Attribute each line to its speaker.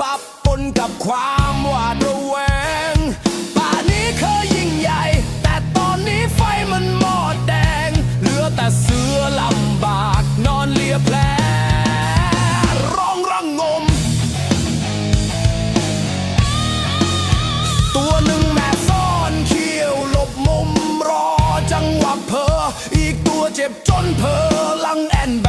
Speaker 1: ปะปนกับความหวาดระแวง ป่านี้เคยยิ่งใหญ่ แต่ตอนนี้ไฟมันหมอดแดง เหลือแต่เสือลำบากนอนเลียแผลร้องระงงม ตัวหนึ่งแม่ซ่อนเขี้วหลบมุมรอจังหวะเพอ อีกตัวเจ็บจนเพอลังแอนแบ